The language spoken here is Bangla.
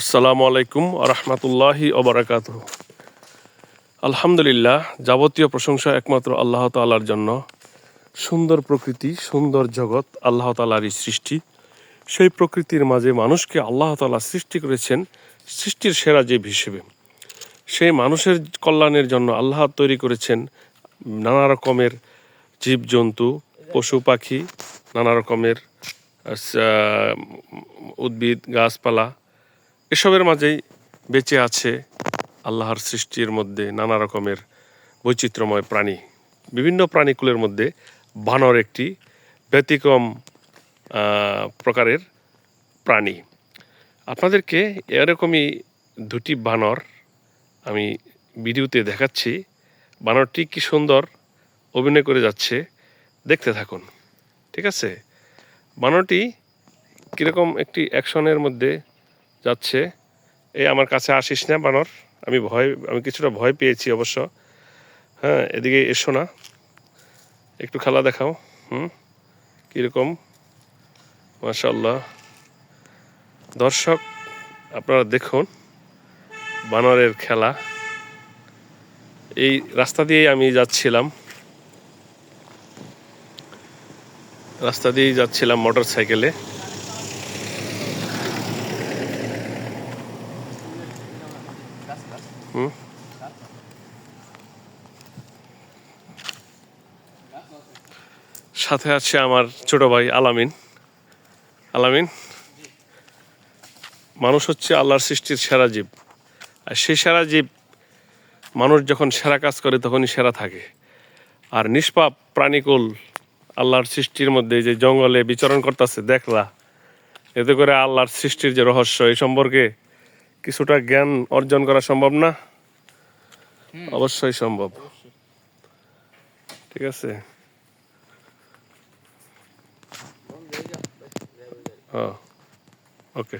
আসসালামু আলাইকুম রহমতুল্লাহি ওবরাকাত আলহামদুলিল্লাহ, যাবতীয় প্রশংসা একমাত্র আল্লাহ তালার জন্য। সুন্দর প্রকৃতি, সুন্দর জগৎ আল্লাহ তালারই সৃষ্টি। সেই প্রকৃতির মাঝে মানুষকে আল্লাহ তালা সৃষ্টি করেছেন, সৃষ্টির সেরা জীব হিসেবে। সেই মানুষের কল্যাণের জন্য আল্লাহ তৈরি করেছেন নানা রকমের জীবজন্তু, পশু পাখি, নানা রকমের উদ্ভিদ, গাছপালা এসবের মাঝেই বেঁচে আছে আল্লাহর সৃষ্টির মধ্যে নানা রকমের বৈচিত্র্যময় প্রাণী। বিভিন্ন প্রাণীকুলের মধ্যে বানর একটি ব্যতিক্রম প্রকারের প্রাণী। আপনাদেরকে এরকমই দুটি বানর আমি ভিডিওতে দেখাচ্ছি। বানরটি কি সুন্দর অভিনয় করে যাচ্ছে, দেখতে থাকুন। ঠিক আছে? বানরটি কীরকম একটি অ্যাকশনের মধ্যে যাচ্ছে। এই আমার কাছে আসিস না বানর। আমি ভয়, আমি কিছুটা ভয় পেয়েছি অবশ্য। হ্যাঁ এদিকে এসো না। একটু খেলা দেখাও। হুম, কীরকম? মাশাল্লাহ দর্শক, আপনারা দেখুন বানরের খেলা। এই রাস্তা দিয়েই আমি যাচ্ছিলাম। রাস্তা দিয়েই যাচ্ছিলাম মোটর সাইকেলে সাথে আছে আমার ছোট ভাই আলামিন। আলামিন, মানুষ হচ্ছে আল্লাহর সৃষ্টির সেরা জীব। আর সেই সেরা জীব মানুষ যখন সেরা কাজ করে তখনই সেরা থাকে। আর নিষ্পাপ প্রাণীকুল আল্লাহর সৃষ্টির মধ্যে যে জঙ্গলে বিচরণ করতেছে, দেখলা। এতে করে আল্লাহর সৃষ্টির যে রহস্য এই সম্পর্কে কিছুটা জ্ঞান অর্জন করা সম্ভব না? অবশ্যই সম্ভব। ঠিক আছে। ওকে।